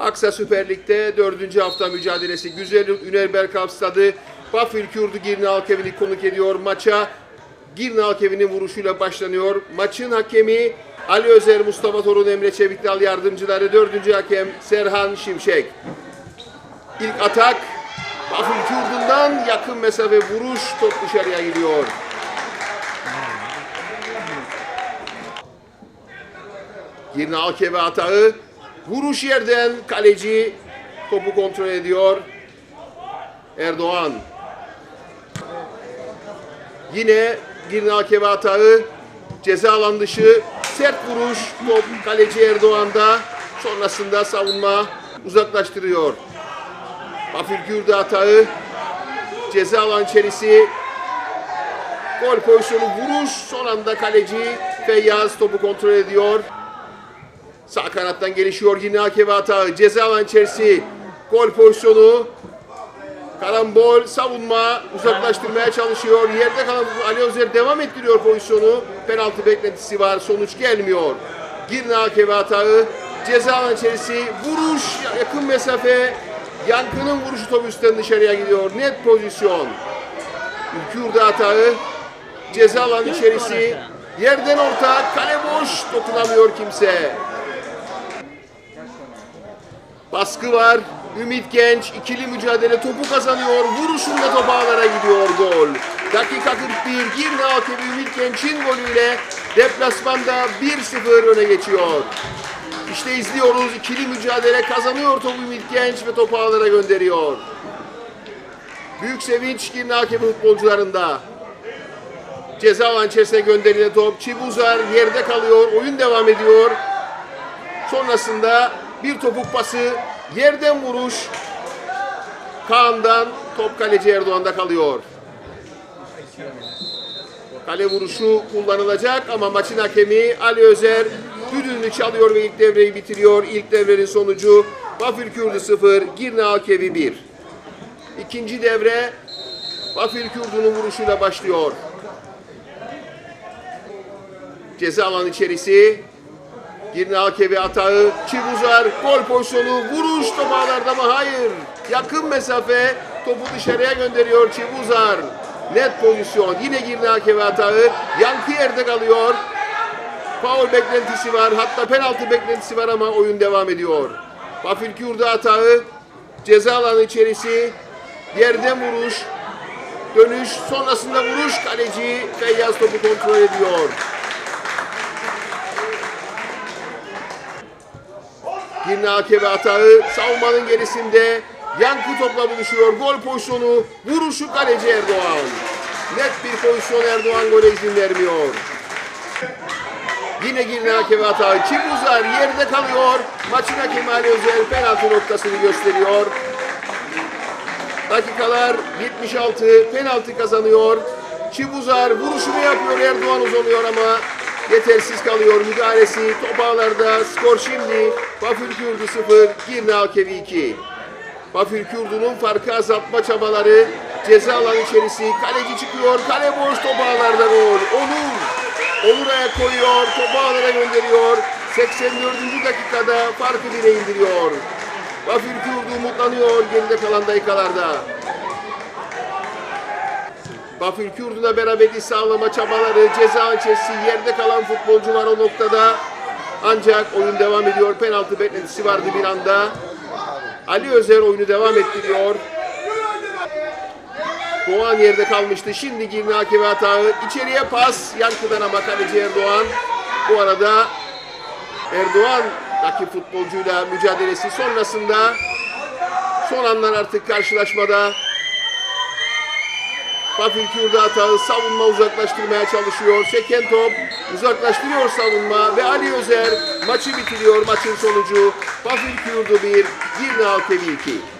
Aksa Süper Lig'de 4. hafta mücadelesi Güzel Üner Berkamp Stadı Bafil Kürdü Girne Alkevi'ni konuk ediyor. Maça Girne Alkevi'nin vuruşuyla başlanıyor. Maçın hakemi Ali Özer, Mustafa Torun, Emre Çevikdal yardımcıları. Dördüncü hakem Serhan Şimşek. İlk atak Bafil Kürdü'nden yakın mesafe vuruş top dışarıya gidiyor. Girne Alkeve atağı. Vuruş yerden kaleci topu kontrol ediyor. Erdoğan. Yine Girne Alkeve atağı. Ceza alan dışı sert vuruş top kaleci Erdoğan'da. Sonrasında savunma uzaklaştırıyor. Bafil Gürde atağı. Ceza alan içerisi. Gol pozisyonu vuruş. Son anda kaleci Feyyaz topu kontrol ediyor. Sağ kanattan gelişiyor yine Akeve atağı. Ceza alan içerisi. Gol pozisyonu. Karambol savunma uzaklaştırmaya çalışıyor. Yerde kalan Ali Özer devam ettiriyor pozisyonu. Penaltı beklentisi var. Sonuç gelmiyor. Girne Akeve atağı. Ceza alan içerisi. Vuruş yakın mesafe. Yankı'nın vuruşu top üstten dışarıya gidiyor. Net pozisyon. Ülkürdü atağı. Ceza alan içerisi. Yerden orta. Kale boş. Dokunamıyor kimse. Baskı var. Ümit Genç ikili mücadele topu kazanıyor. Vuruşunda top ağlara gidiyor gol. Dakika 41 Girne Alkebi Ümit Genç'in golüyle deplasmanda 1-0 öne geçiyor. İşte izliyoruz ikili mücadele kazanıyor topu Ümit Genç ve topu ağlara gönderiyor. Büyük sevinç Girne Alkebi futbolcularında. Ceza alan gönderilen top. Çibuzar yerde kalıyor. Oyun devam ediyor. Sonrasında bir topuk pası, yerden vuruş. Kaan'dan top kaleci Erdoğan'da kalıyor. Kale vuruşu kullanılacak ama maçın hakemi Ali Özer düdüğünü çalıyor ve ilk devreyi bitiriyor. İlk devrenin sonucu Bafil Kürdü 0, Girne Alkevi 1. İkinci devre Bafil Kürdü'nün vuruşuyla başlıyor. Ceza alan içerisi Girne Alkevi atağı, Çivuzar, gol pozisyonu, vuruş top ağlarda mı? Hayır. Yakın mesafe, topu dışarıya gönderiyor Çivuzar. Net pozisyon. Yine Girne Alkevi atağı, yankı yerde kalıyor. Faul beklentisi var, hatta penaltı beklentisi var ama oyun devam ediyor. Bafil Kürdü atağı, ceza alanı içerisi, yerden vuruş, dönüş, sonrasında vuruş kaleci Feyyaz topu kontrol ediyor. Girne Akebe atağı savunmanın gerisinde Yankı topla buluşuyor. Gol pozisyonu vuruşu kaleci Erdoğan. Net bir pozisyon Erdoğan gole izin vermiyor. Yine Girne Akebe atağı. Çibuzar yerde kalıyor. Maçın hakemi Ali Özel penaltı noktasını gösteriyor. Dakikalar 76 penaltı kazanıyor. Çibuzar vuruşunu yapıyor Erdoğan uzanıyor ama yetersiz kalıyor müdahalesi. Top ağlarda skor şimdi Bafül Kürdü 0 Girne Alkevi 2. Bafül Kürdü'nün farkı azaltma çabaları ceza alanı içerisi kaleci çıkıyor kale boş top ağlarda gol. Onur Onur ayak koyuyor topu ağlara gönderiyor. 84. dakikada farkı bire indiriyor. Bafül Kürdü umutlanıyor geride kalan dakikalarda. Bafül Kürdü'ne beraberliği sağlama çabaları, ceza içerisi yerde kalan futbolcu var o noktada. Ancak oyun devam ediyor. Penaltı beklentisi vardı bir anda. Ali Özer oyunu devam ettiriyor. Doğan yerde kalmıştı. Şimdi Girne Hakemi hatağı. İçeriye pas. Yankıdan ama kaleci Erdoğan. Bu arada Erdoğan rakip futbolcuyla mücadelesi sonrasında son anlar artık karşılaşmada Bafil Kürdü hatağı savunma uzaklaştırmaya çalışıyor. Seken top uzaklaştırıyor savunma ve Ali Özer maçı bitiriyor maçın sonucu. Bafil Kürdü 1, Girne Altevi 2.